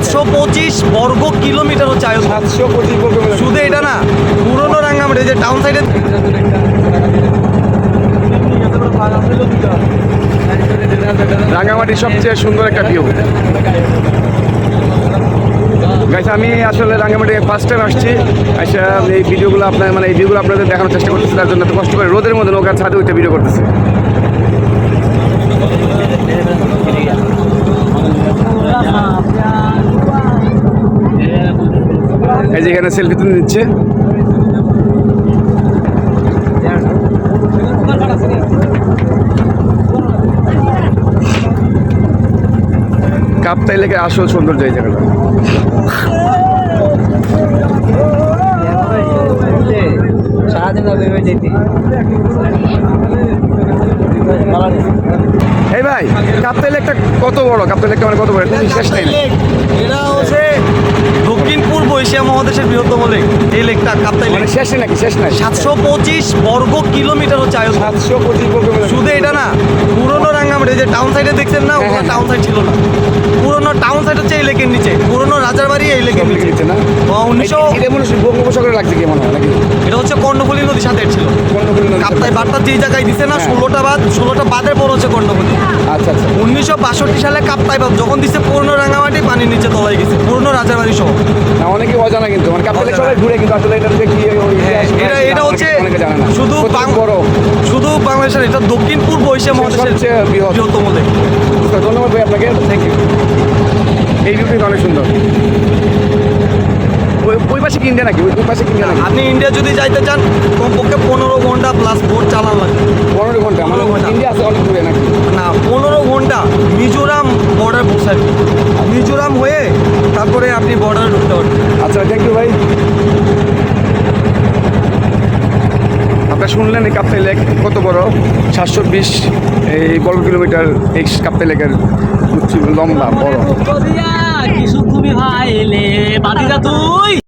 সাতশো পঁচিশ বর্গ কিলোমিটার হচ্ছে আয়তন সাতশো পঁচিশ বর্গ। শুধু এটা না পুরনো রাঙ্গামাটি যে টাউন সাইডে রাঙ্গামাটির সবচেয়ে সুন্দর একটা ভিউ গাইস আমি আসলে রাঙ্গামাটি ফার্স্ট টাইম আসছি। আচ্ছা এই ভিডিওগুলো আপনার মানে এই ভিডিওগুলো আপনাদের দেখানোর চেষ্টা করতেছি তার জন্য কষ্ট করে রোদের মধ্যে নৌকার ছাদে উঠে ভিডিও করতেছে। এই যে এখানে সেলফি তুলে নিচ্ছে। কাপ্তাই লেকে আসল সৌন্দর্য এই জায়গাটা। এই ভাই, কাপ্তাই লেকটা কত বড়? কাপ্তাই লেকটা মানে কত বড়? শেষ নেই। এটা হচ্ছে এশিয়া মহাদেশের বৃহত্তম লেক। এই লেকটা কাপ্তাই লেক। মানে শেষ নেই নাকি? শেষ নাই সাতশো পঁচিশ বর্গ কিলোমিটার হচ্ছে আয়তন। সাতশো পঁচিশ বর্গ শুধু এটা না পুরনো রাঙ্গামাটি যে টাউন সাইডে দেখছেন না ওখানে হ্যাঁ। টাউন সাইড ছিল না। পুরনো টাউন সাইড হচ্ছে এই লেকের নিচে। পুরনো রাজার বাড়ি এই লেকের নিচে। না? উনিশশো বঙ্গোপসাগরে লাগছে কি মনে হয় নাকি? এটা হচ্ছে কর্ণফুলী নদীর সাথে ছিল। কর্ণফুলী কাপ্তাই বার্তা যেই জায়গায় দিছে না হ্যাঁ। ষোলোটা বাদ ষোলোটা বাদের পর হচ্ছে কর্ণফুলী। আচ্ছা আচ্ছা। উনিশশো বাষট্টি সালে কাপ্তাই বাদ যখন দিছে পুরনো রাঙ্গামাটি পানির নিচে তলায় গেছে। পুরনো রাজার বাড়ি সহ। অনেকে অজানা কিন্তু মানে লেক সবাই ঘুরে কিন্তু আসলে এটা যে কি হ্যাঁ, এটা এটা হচ্ছে শুধু বড়। শুধু বাংলাদেশের এটা দক্ষিণ পূর্ব এশিয়া মহাদেশের বৃহত্তম লেক ধন্যবাদ ভাই আপনাকে। থ্যাংক ইউ এই ভিউটি অনেক সুন্দর। ওই পাশে কি ইন্ডিয়া নাকি? ওই ওই পাশে কি ইন্ডিয়া আপনি ইন্ডিয়া যদি যাইতে চান কমপক্ষে পনেরো ঘণ্টা প্লাস বোট চালান লাগবে পনেরো ঘণ্টা মানে পনেরো ঘণ্টা। ইন্ডিয়া আছে অনেক দূরে নাকি না পনেরো ঘণ্টা মিজোরাম বর্ডার পৌঁছায় মিজোরাম হয়ে তারপরে আপনি বর্ডারে ঢুকতে পারবে আচ্ছা থ্যাংক ইউ ভাই। আপনারা শুনলেন এই কাপ্তাই লেক কত বড়? সাতশো বিশ এই বর্গ কিলোমিটার এই কাপ্তাই লেকের লম্বা বড়।